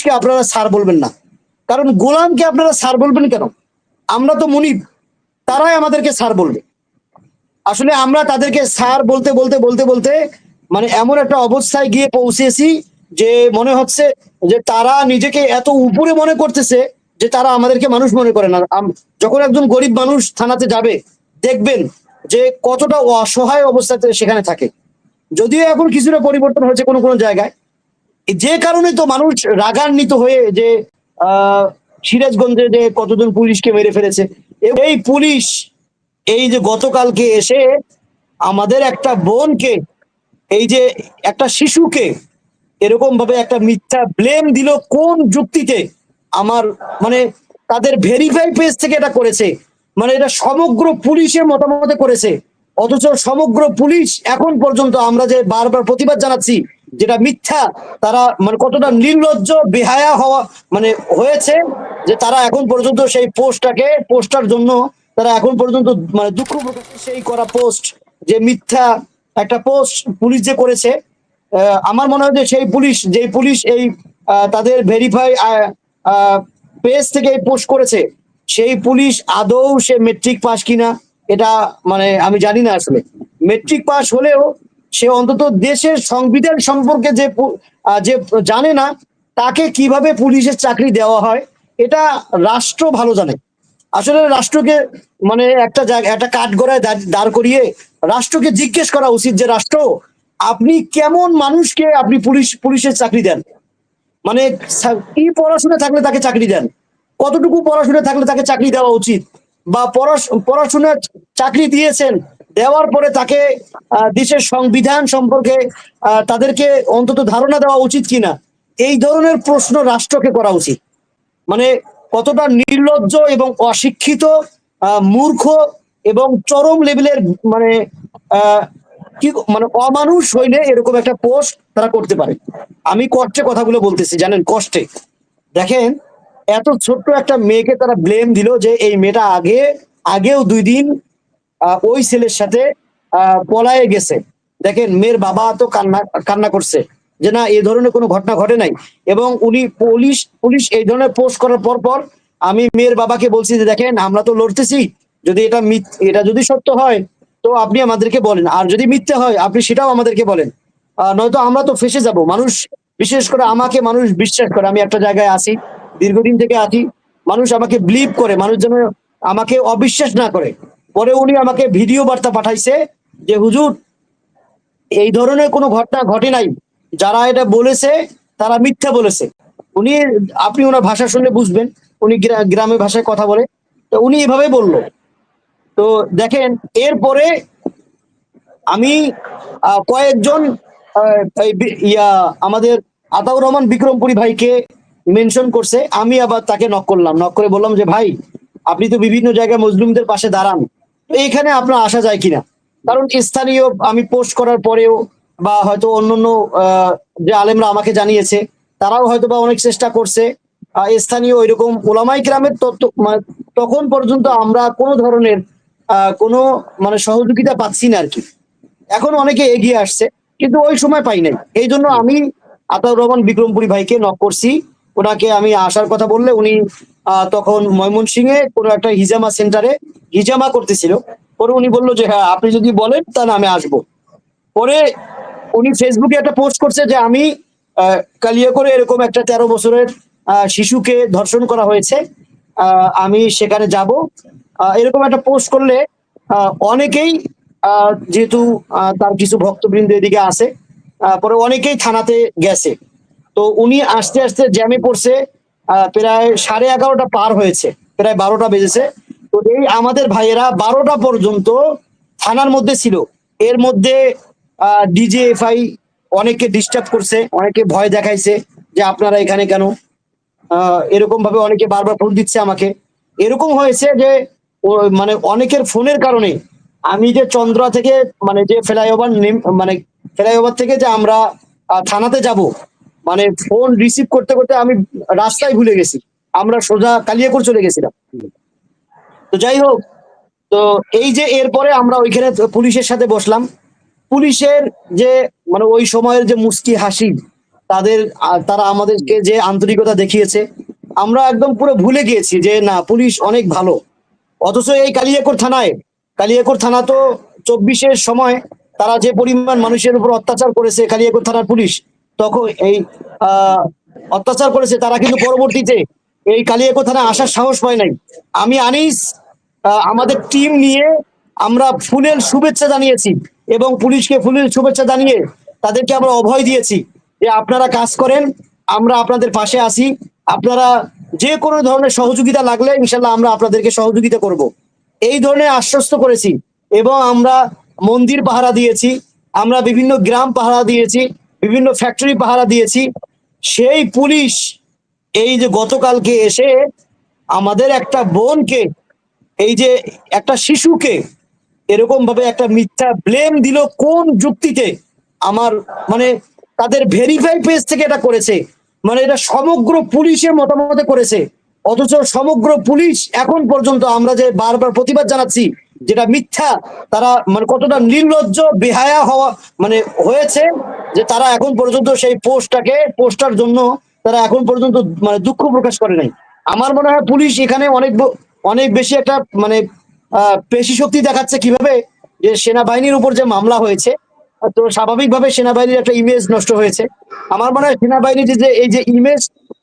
পুলিশকে আপনারা স্যার বলবেন না। কারণ গোলামকে আপনারা স্যার বলবেন কেন? আমরা তো মুনিব, তারাই আমাদেরকে স্যার বলবে। আসলে আমরা তাদেরকে স্যার বলতে বলতে বলতে বলতে মানে এমন একটা অবস্থায় গিয়ে পৌঁছেছি যে মনে হচ্ছে যে তারা নিজেকে এত উপরে মনে করতেছে যে তারা আমাদেরকে মানুষ মনে করে না। যখন একজন গরিব মানুষ থানাতে যাবে, দেখবেন যে কতটা অসহায় অবস্থাতে সেখানে থাকে। যদিও এখন কিছুটা পরিবর্তন হয়েছে কোনো কোনো জায়গায় যে কারণে তো মানুষ রাগান্বিত হয়ে যে সিরাজগঞ্জে যে কতজন পুলিশকে মেরে ফেলেছে। এই পুলিশ, এই যে গতকালকে এসে আমাদের একটা বোনকে, এই যে একটা শিশুকে এরকম ভাবে একটা মিথ্যা ব্লেম দিল কোন যুক্তিতে? আমার মানে তাদের ভেরিফাই পেজ থেকে এটা করেছে। মানে এটা সমগ্র পুলিশের মতামতে করেছে। অথচ সমগ্র পুলিশ এখন পর্যন্ত আমরা যে বারবার প্রতিবাদ জানাচ্ছি, যেটা মিথ্যা, তারা মানে কতটা নির্লজ্জ, বেহায়া হওয়া মানে হয়েছে যে তারা এখন পর্যন্ত সেই পোস্টটাকে পোস্টার জন্য তারা এখন পর্যন্ত মানে দুঃখ প্রকাশ সেই করা পোস্ট, যে মিথ্যা একটা পোস্ট পুলিশ যে করেছে আমার মনে হয় যে সেই পুলিশ, যেই পুলিশ এই তাদের ভেরিফাই পেজ থেকে পোস্ট করেছে, সেই পুলিশ আদৌ সে মেট্রিক পাস কিনা এটা মানে আমি জানি না আসলে। মেট্রিক পাস হলেও সে অন্তত দেশের সংবিধান সম্পর্কে যে যে জানে না, তাকে কীভাবে পুলিশের চাকরি দেওয়া হয়, এটা রাষ্ট্র ভালো জানে। আসলে রাষ্ট্রকে মানে একটা জায়গা, একটা কাঠগড়ায় দাঁড়- করিয়ে রাষ্ট্রকে জিজ্ঞেস করা উচিত যে, রাষ্ট্র, আপনি কেমন মানুষকে আপনি পুলিশ, পুলিশের চাকরি দেন? মানে কি পড়াশোনা থাকলে তাকে চাকরি দেন। কতটুকু পড়াশোনা থাকলে তাকে চাকরি দেওয়া উচিত? বা পড়াশ- পড়াশোনা চাকরি দিয়েছেন, দেওয়ার পরে তাকে দেশের সংবিধান সম্পর্কে তাদেরকে অন্তত ধারণা দেওয়া উচিত কিনা? এই ধরনের প্রশ্ন রাষ্ট্রকে করা উচিত। মানে কতটা নির্লজ্জ এবং অশিক্ষিত মূর্খ এবং চরম লেভেলের মানে কি মানে অমানুষ হইলে এরকম একটা পোস্ট তারা করতে পারে। আমি কষ্টে কথাগুলো বলতেছি, জানেন? কষ্টে। দেখেন এত ছোট্ট একটা মেয়েকে তারা ব্লেম দিল যে এই মেয়েটা আগে, আগেও দুই দিন ওই ছেলের সাথে পলায়ে গেছে। দেখেন, মেয়ের বাবা তো কান্না কান্না করছে যে না এই ধরনের কোনো ঘটনা ঘটে নাই। এবং উনি পুলিশ পুলিশ এই ধরনের পোস্ট করার পর পর আমি মেয়ের বাবাকে বলছি যে, দেখেন, আমরা তো লড়তেছি। যদি এটা এটা যদি সত্য হয়, তো আপনি আমাদেরকে বলেন। আর যদি মিথ্যে হয়, আপনি সেটাও আমাদেরকে বলেন। নয়তো আমরা তো ফেসে যাব। মানুষ, বিশেষ করে আমাকে মানুষ বিশ্বাস করে। আমি একটা জায়গায় আছি। দীর্ঘদিন থেকে আছি, মানুষ আমাকে বিলিভ করে, মানুষ যেন আমাকে অবিশ্বাস না করে। পরে উনি আমাকে ভিডিও বার্তা পাঠাইছে যে, হুজুর, এই ধরনের কোনো ঘটনা ঘটে নাই। যারা এটা বলেছে, তারা মিথ্যা বলেছে। উনি, আপনি ওনার ভাষা শুনলে বুঝবেন, উনি গ্রা- গ্রামে ভাষায় কথা বলে। তো উনি এভাবে বলল। তো দেখেন, এরপরে আমি কয়েকজন ইয়া, আমাদের আতাউর রহমান বিক্রমপুরী ভাইকে মেনশন করছে, আমি আবার তাকে নক করলাম। নক করে বললাম যে, ভাই, আপনি তো বিভিন্ন জায়গায় মুসলিমদের পাশে দাঁড়ান। তো এইখানে আপনার আসা যায় কিনা? কারণ স্থানীয় আমি পোস্ট করার পরেও বা হয়তো অন্যান্য যে আলেমরা আমাকে জানিয়েছে, তারাও হয়তো বা অনেক চেষ্টা করছে। স্থানীয় ওইরকম ওলামাই গ্রামের মানে তখন পর্যন্ত আমরা কোনো ধরনের কোনো মানে সহযোগিতা পাচ্ছি না আর কি এখন অনেকে এগিয়ে আসছে, কিন্তু ওই সময় পাই নাই। এই জন্য আমি আতাউর রহমান বিক্রমপুরী ভাইকে নক করছি। ওনাকে আমি আসার কথা বললে উনি তখন ময়মনসিংহে কোনো একটা হিজামা সেন্টারে হিজামা করতেছিল। পরে উনি বলল যে হ্যাঁ আপনি যদি বলেন তাহলে আমি আসব। পরে উনি ফেসবুকে একটা পোস্ট করছে যে আমি কালিয়া করে এরকম একটা তেরো বছরের শিশুকে ধর্ষণ করা হয়েছে। আমি সেখানে যাব। এরকম একটা পোস্ট করলে অনেকেই যেহেতু তার কিছু ভক্তবৃন্দ এদিকে আহ, পরে অনেকেই থানাতে গেছে। তো উনি আস্তে আস্তে জ্যামে পড়ছে প্রায় সাড়ে এগারোটা পার হয়েছে, প্রায় বারোটা বেজেছে। তো এই আমাদের ভাইয়েরা বারোটা পর্যন্ত থানার মধ্যে ছিল। এর মধ্যে ডিজিএফআই অনেকে ডিস্টার্ব করছে, অনেকে ভয় দেখাইছে যে আপনারা এখানে কেন? এরকম ভাবে অনেকে বারবার ফোন দিচ্ছে আমাকে। এরকম হয়েছে যে মানে অনেকের ফোনের কারণে আমি যে চন্দ্রা থেকে মানে যে ফ্লাইওভার মানে ফ্লাইওভার থেকে যে আমরা থানাতে যাব মানে ফোন রিসিভ করতে করতে আমি রাস্তায় ভুলে গেছি। আমরা সোজা কালিয়াকুর চলে গেছিলাম। তো যাই হোক, তো এই যে এরপরে আমরা ওইখানে পুলিশের সাথে বসলাম। পুলিশের যে মানে ওই সময়ের যে মুস্কি হাসি, তাদের তারা আমাদেরকে যে আন্তরিকতা দেখিয়েছে, আমরা একদম পুরো ভুলে গিয়েছি যে না, পুলিশ অনেক ভালো। অথচ এই কালিয়াকোট থানায়, কালিয়াকোট থানা তো চব্বিশের সময় তারা যে পরিমাণ মানুষের উপর অত্যাচার করেছে কালিয়াকোট থানার পুলিশ তখন এই অত্যাচার করেছে তারা কিন্তু পরবর্তীতে এই কালিয়াকোট থানায় আসার সাহস পায় নাই। আমি আনিস আমাদের টিম নিয়ে আমরা ফুলের শুভেচ্ছা জানিয়েছি এবং পুলিশকে ফুলের শুভেচ্ছা জানিয়ে তাদেরকে আমরা অভয় দিয়েছি যে আপনারা কাজ করেন, আমরা আপনাদের পাশে আছি। আপনারা যে কোনো ধরনের সহযোগিতা লাগলে ইনশাল্লাহ আমরা আপনাদেরকে সহযোগিতা করব। এই ধরনের আশ্বস্ত করেছি এবং আমরা মন্দির পাহারা দিয়েছি, আমরা বিভিন্ন গ্রাম পাহারা দিয়েছি। বিভিন্ন ফ্যাক্টরি পাহারা দিয়েছি। সেই পুলিশ এই যে গতকালকে এসে আমাদের একটা বোনকে, এই যে একটা শিশুকে এরকম ভাবে একটা মিথ্যা ব্লেম দিল কোন যুক্তিতে? আমার মানে তাদের ভেরিফাই পেজ থেকে এটা করেছে। মানে এটা সমগ্র পুলিশের মতামতে করেছে। অথচ সমগ্র পুলিশ এখন পর্যন্ত আমরা যে বারবার প্রতিবাদ জানাচ্ছি যেটা মিথ্যা তারা মানে কতটা নির্লজ্জ বেহায়া হওয়া মানে হয়েছে যে তারা এখন পর্যন্ত সেই পোস্টটাকে পোস্টার জন্য তারা এখন পর্যন্ত মানে দুঃখ প্রকাশ করে নাই। আমার মনে হয় পুলিশ এখানে অনেক অনেক বেশি একটা মানে আহ, পেশি শক্তি দেখাচ্ছে কীভাবে যে সেনাবাহিনীর উপর যে মামলা হয়েছে তো স্বাভাবিকভাবে সেনাবাহিনীর একটা ইমেজ নষ্ট হয়েছে। আমার মনে হয় সেনাবাহিনীর যে এই যে ইমেজ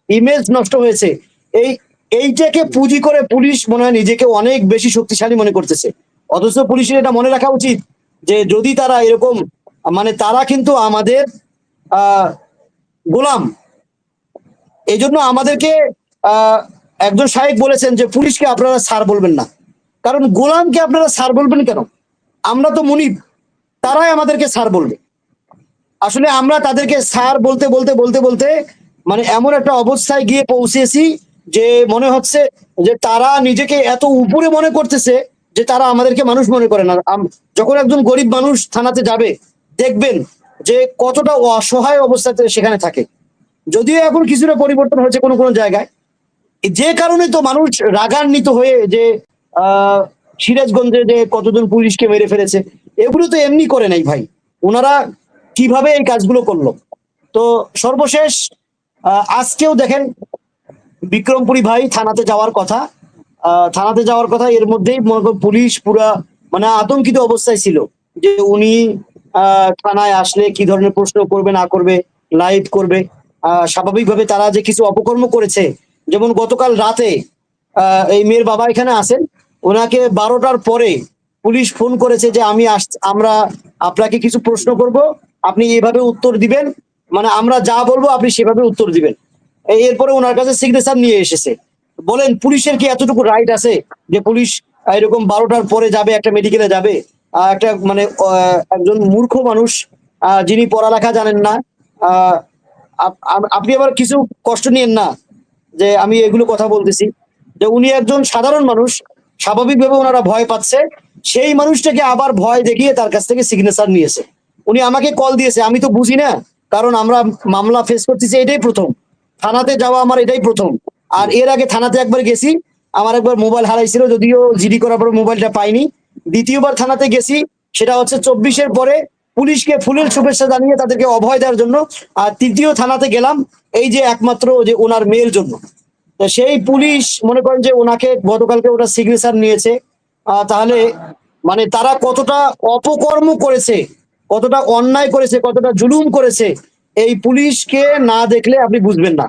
ইমেজ নষ্ট হয়েছে এই এইটাকে পুঁজি করে পুলিশ মনে হয় নিজেকে অনেক বেশি শক্তিশালী মনে করতেছে। অথচ পুলিশের এটা মনে রাখা উচিত যে যদি তারা এরকম মানে তারা কিন্তু আমাদের, আহ, গোলাম। এই জন্য আমাদেরকে একজন সাহেব বলেছেন যে পুলিশকে আপনারা স্যার বলবেন না। কারণ গোলামকে আপনারা স্যার বলবেন কেন? আমরা তো মুনিব, তারাই আমাদেরকে স্যার বলবে। আসলে আমরা তাদেরকে স্যার বলতে বলতে বলতে বলতে মানে এমন একটা অবস্থায় গিয়ে পৌঁছেছি যে মনে হচ্ছে যে তারা নিজেকে এত উপরে মনে করতেছে যে তারা আমাদেরকে মানুষ মনে করে না। যখন একজন গরিব মানুষ থানাতে যাবে, দেখবেন যে কতটা অসহায় অবস্থাতে সেখানে থাকে। যদিও এখন কিছুটা পরিবর্তন হয়েছে কোনো কোনো জায়গায়। যে কারণে তো মানুষ রাগান্বিত হয়ে যে আহ সিরাজগঞ্জে যে কতজন পুলিশকে মেরে ফেলেছে, এগুলো তো এমনি করে নাই ভাই। ওনারা কীভাবে এই কাজগুলো করল? তো সর্বশেষ আজকেও দেখেন, বিক্রমপুরী ভাই থানাতে যাওয়ার কথা। থানাতে যাওয়ার কথা, এর মধ্যেই মনে করুন পুলিশ পুরা মানে আতঙ্কিত অবস্থায় ছিল যে উনি থানায় আসলে কি ধরনের প্রশ্ন করবে, না করবে, লাইভ করবে। স্বাভাবিকভাবে তারা যে কিছু অপকর্ম করেছে, যেমন গতকাল রাতে এই মেয়ের বাবা এখানে আসেন, ওনাকে বারোটার পরে পুলিশ ফোন করেছে যে আমি আমরা আপনাকে কিছু প্রশ্ন করব, আপনি এভাবে উত্তর দিবেন মানে আমরা যা বলব আপনি সেভাবে উত্তর দিবেন। এরপরে ওনার কাছে সিগনেচার নিয়ে এসেছে। বলেন, পুলিশের কি এতটুকু রাইট আছে যে পুলিশ এরকম বারোটার পরে যাবে, একটা মেডিকেলে যাবে? একটা মানে একজন মূর্খ মানুষ যিনি পড়ালেখা জানেন না আপনি আবার কিছু কষ্ট নিয়েন না যে আমি এগুলো কথা বলতেছি। যে উনি একজন সাধারণ মানুষ, স্বাভাবিকভাবে ওনারা ভয় পাচ্ছে, সেই মানুষটাকে আবার ভয় দেখিয়ে তার কাছ থেকে সিগনেচার নিয়েছে। উনি আমাকে কল দিয়েছে, আমি তো বুঝি না, কারণ আমরা মামলা ফেস করতেছি, এটাই প্রথম। থানাতে যাওয়া আমার এটাই প্রথম। আর এর আগে থানাতে একবার গেছি, আমার একবার মোবাইল হারাইছিল, যদিও জিডি করার পর মোবাইলটা পাইনি। দ্বিতীয়বার থানাতে গেছি, সেটা হচ্ছে চব্বিশের পরে পুলিশকে ফুলের শুভেচ্ছা জানিয়ে তাদেরকে অভয় দেওয়ার জন্য, আর তৃতীয় থানাতে গেলাম, এই যে একমাত্র যে ওনার মেয়ের জন্য। তো সেই পুলিশ মনে করেন যে ওনাকে গতকালকে ওটা সিগনেচার নিয়েছে তাহলে মানে তারা কতটা অপকর্ম করেছে, কতটা অন্যায় করেছে, কতটা জুলুম করেছে, এই পুলিশকে না দেখলে আপনি বুঝবেন না।